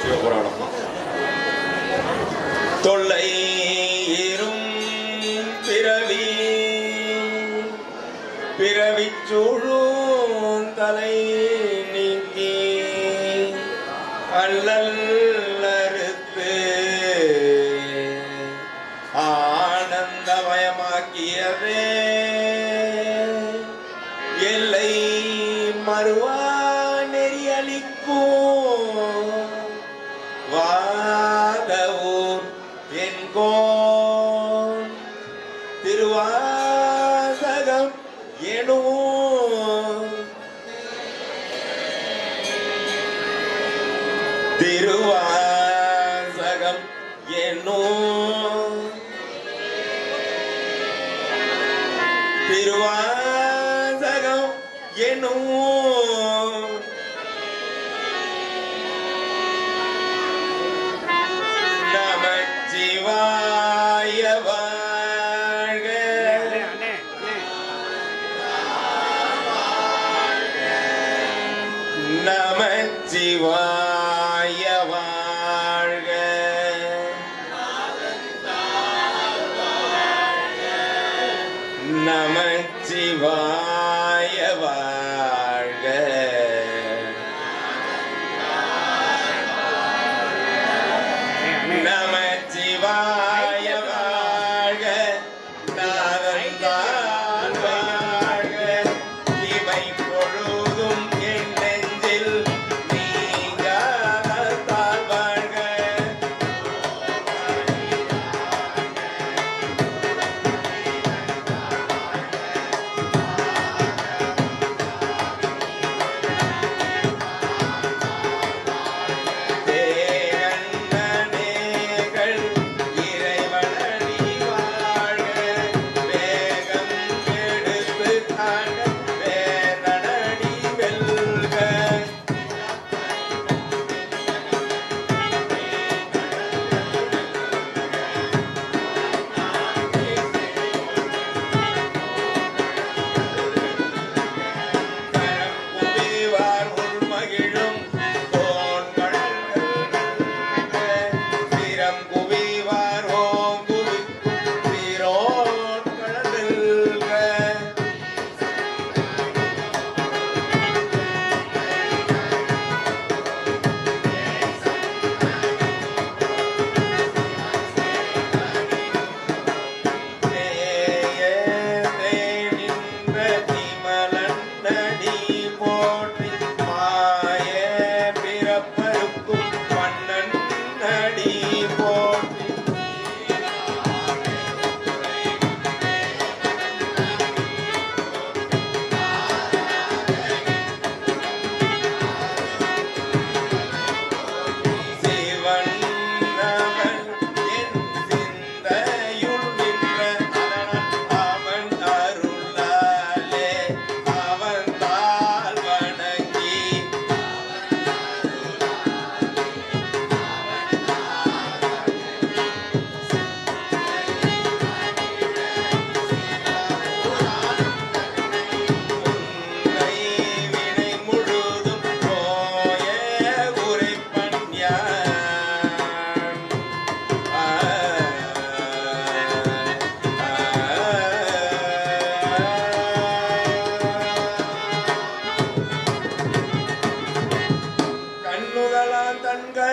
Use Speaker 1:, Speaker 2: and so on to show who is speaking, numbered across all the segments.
Speaker 1: சிவபுராணம் தொல்லை இரும் பிறவி பிறவி சூழும் தலை நீங்கி அல்லல் மறுவா திருவாசகம் என்னும் திருவாசகம் என்னும் நமச்சிவாயவா.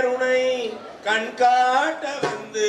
Speaker 1: கருணை கண்காட்ட வந்து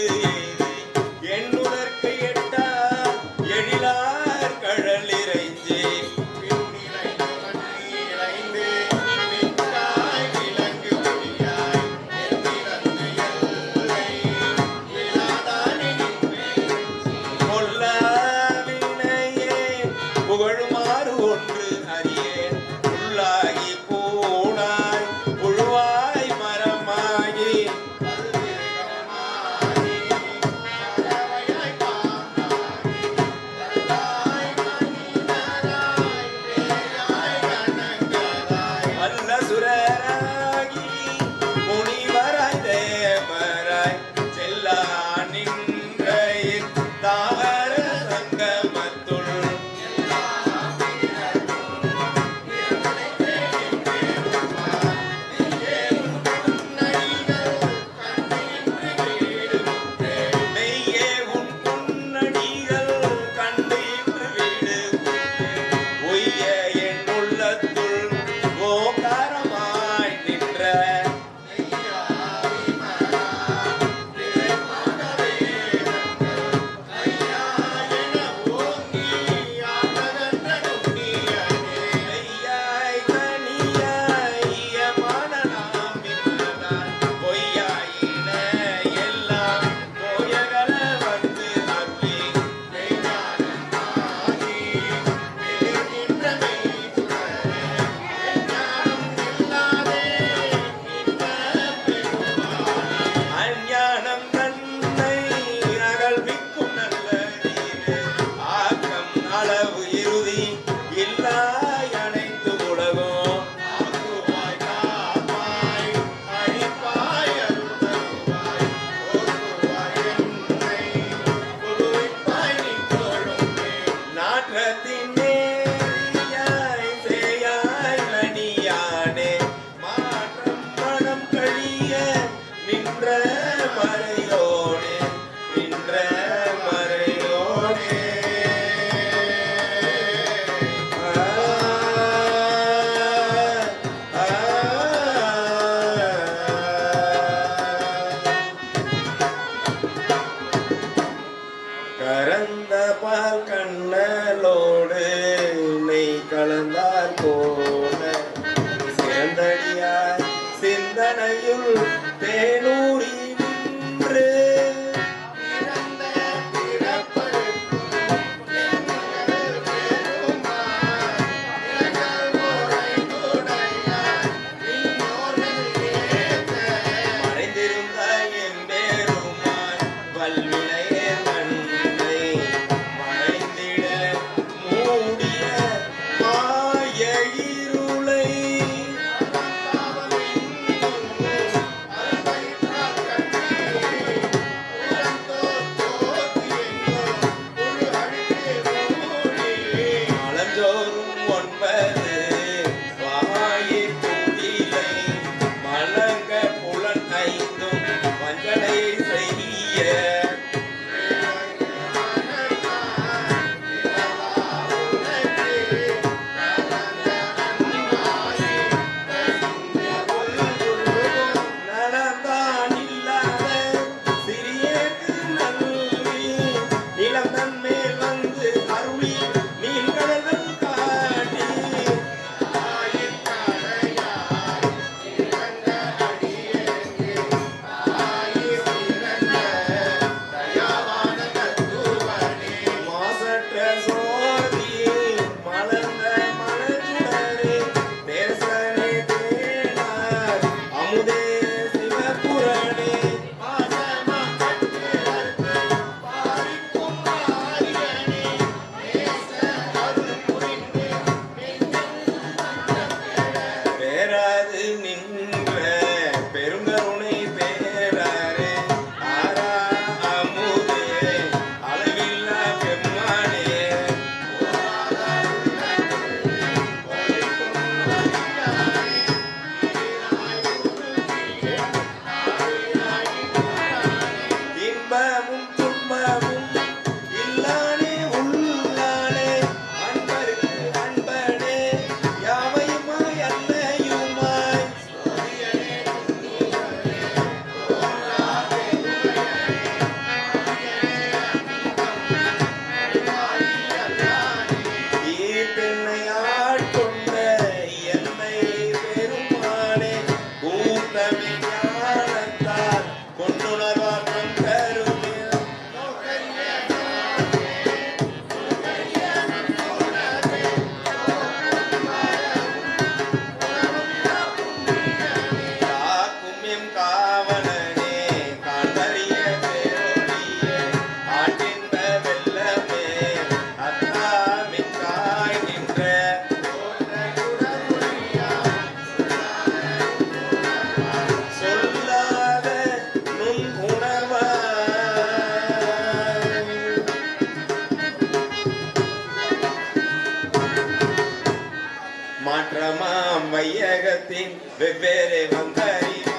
Speaker 1: bevere mangiare